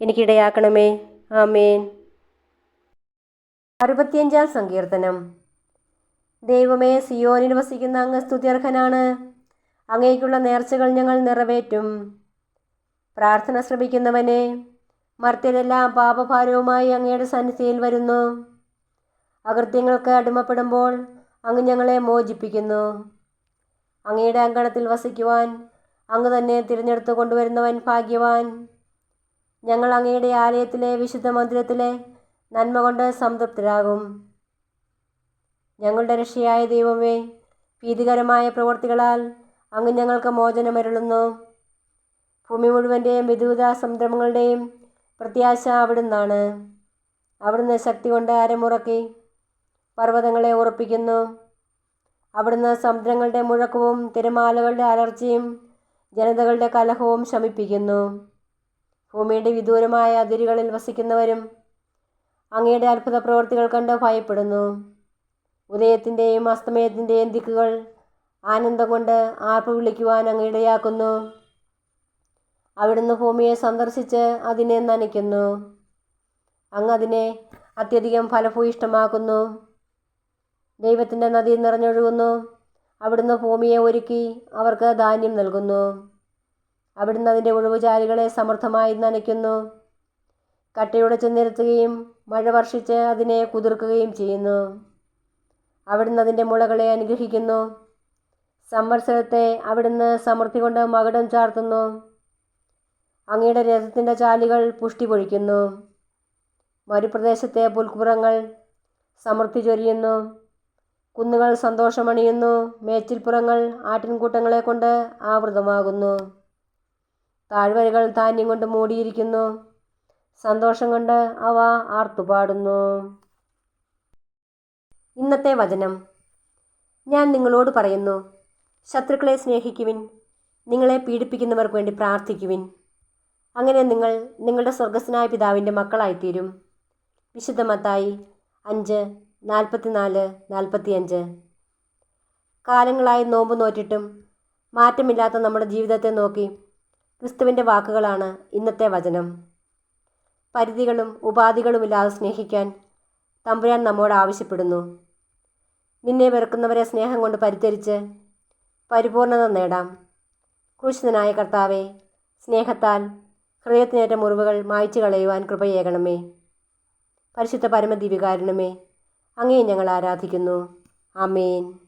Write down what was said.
എനിക്കിടയാക്കണമേ. ആമേൻ. അറുപത്തിയഞ്ചാം സങ്കീർത്തനം. ദൈവമേ സിയോനിൽ വസിക്കുന്ന അങ്ങ് സ്തുത്യർഹനാണ്. അങ്ങേക്കുള്ള നേർച്ചകൾ ഞങ്ങൾ നിറവേറ്റും. പ്രാർത്ഥന ശ്രമിക്കുന്നവനെ മർത്യരെല്ലാം പാപഭാരവുമായി അങ്ങയുടെ സന്നിധിയിൽ വരുന്നു. അകൃത്യങ്ങൾക്ക് അടിമപ്പെടുമ്പോൾ അങ്ങ് ഞങ്ങളെ മോചിപ്പിക്കുന്നു. അങ്ങയുടെ അങ്കണത്തിൽ വസിക്കുവാൻ അങ്ങ് തന്നെ തിരഞ്ഞെടുത്തു കൊണ്ടുവരുന്നവൻ ഭാഗ്യവാൻ. ഞങ്ങൾ അങ്ങയുടെ ആലയത്തിലെ വിശുദ്ധ മന്ദിരത്തിലെ നന്മ കൊണ്ട് സംതൃപ്തരാകും. ഞങ്ങളുടെ രക്ഷയായ ദൈവമേ ഭീതികരമായ പ്രവൃത്തികളാൽ അങ്ങ് ഞങ്ങൾക്ക് മോചനമരുളുന്നു. ഭൂമി മുഴുവന്റെയും വിദൂത സംരംഭങ്ങളുടെയും പ്രത്യാശ അവിടുന്നാണ്. അവിടുന്ന് ശക്തി കൊണ്ട് അരമുറക്കി പർവതങ്ങളെ ഉറപ്പിക്കുന്നു. അവിടുന്ന് സമുദ്രങ്ങളുടെ മുഴക്കവും തിരമാലകളുടെ അലർച്ചയും ജനതകളുടെ കലഹവും ശമിപ്പിക്കുന്നു. ഭൂമിയുടെ വിദൂരമായ അതിരുകളിൽ വസിക്കുന്നവരും അങ്ങയുടെ അത്ഭുത പ്രവൃത്തികൾ കണ്ട് ഭയപ്പെടുന്നു. ഉദയത്തിന്റെയും അസ്തമയത്തിന്റെയും ദിക്കുകൾ ആനന്ദം കൊണ്ട് ആർപ്പ് വിളിക്കുവാൻ അങ്ങിടയാക്കുന്നു അവിടുന്ന് ഭൂമിയെ സന്ദർശിച്ച് അതിനെ നനയ്ക്കുന്നു. അങ്ങ് അതിനെ അത്യധികം ഫലഭൂയിഷ്ടമാക്കുന്നു ദൈവത്തിന്റെ നദി നിറഞ്ഞൊഴുകുന്നു. അവിടുന്ന് ഭൂമിയെ ഒരുക്കി അവർക്ക് ധാന്യം നൽകുന്നു. അവിടുന്ന് അതിന്റെ ഒഴിവുചാലുകളെ സമൃദ്ധമായി നനയ്ക്കുന്നു. കട്ടയുടെ ചെന്നിരുത്തുകയും മഴ വർഷിച്ച് അതിനെ കുതിർക്കുകയും ചെയ്യുന്നു. അവിടുന്ന് അതിന്റെ മുളകളെ അനുഗ്രഹിക്കുന്നു. സംവത്സരത്തെ അവിടുന്ന് സമൃദ്ധി കൊണ്ട് മകടം ചാർത്തുന്നു. അങ്ങയുടെ രഥത്തിന്റെ ചാലുകൾ പുഷ്ടി പൊഴിക്കുന്നു. മരുപ്രദേശത്തെ പുൽക്കുറങ്ങൾ സമൃദ്ധി ചൊരിയുന്നു. കുന്നുകൾ സന്തോഷമണിയുന്നു. മേച്ചിൽപ്പുറങ്ങൾ ആട്ടിൻകൂട്ടങ്ങളെ കൊണ്ട് ആവൃതമാകുന്നു. താഴ്വരകൾ ധാന്യം കൊണ്ട് മൂടിയിരിക്കുന്നു. സന്തോഷം കൊണ്ട് അവ ആർത്തുപാടുന്നു. ഇന്നത്തെ വചനം. ഞാൻ നിങ്ങളോട് പറയുന്നു ശത്രുക്കളെ സ്നേഹിക്കുവിൻ നിങ്ങളെ പീഡിപ്പിക്കുന്നവർക്ക് വേണ്ടി പ്രാർത്ഥിക്കുവിൻ. അങ്ങനെ നിങ്ങൾ നിങ്ങളുടെ സ്വർഗസ്നായ പിതാവിന്റെ മക്കളായിത്തീരും. വിശുദ്ധമത്തായി അഞ്ച് നാൽപ്പത്തിനാല് നാൽപ്പത്തിയഞ്ച്. കാലങ്ങളായി നോമ്പ് നോറ്റിട്ടും മാറ്റമില്ലാത്ത നമ്മുടെ ജീവിതത്തെ നോക്കി ക്രിസ്തുവിന്റെ വാക്കുകളാണ് ഇന്നത്തെ വചനം. പരിധികളും ഉപാധികളുമില്ലാതെ സ്നേഹിക്കാൻ തമ്പുരാൻ നമ്മോട് ആവശ്യപ്പെടുന്നു. നിന്നെ വെറുക്കുന്നവരെ സ്നേഹം കൊണ്ട് പരിചരിച്ച് പരിപൂർണത നേടാം. ക്രൂശിതനായ കർത്താവെ സ്നേഹത്താൽ ഹൃദയത്തിനേറ്റ മുറിവുകൾ മായ്ച്ചു കളയുവാൻ കൃപയേകണമേ. പരിശുദ്ധ പരമദിവികാരണമേ അങ്ങേ ഞങ്ങൾ ആരാധിക്കുന്നു. ആമേൻ.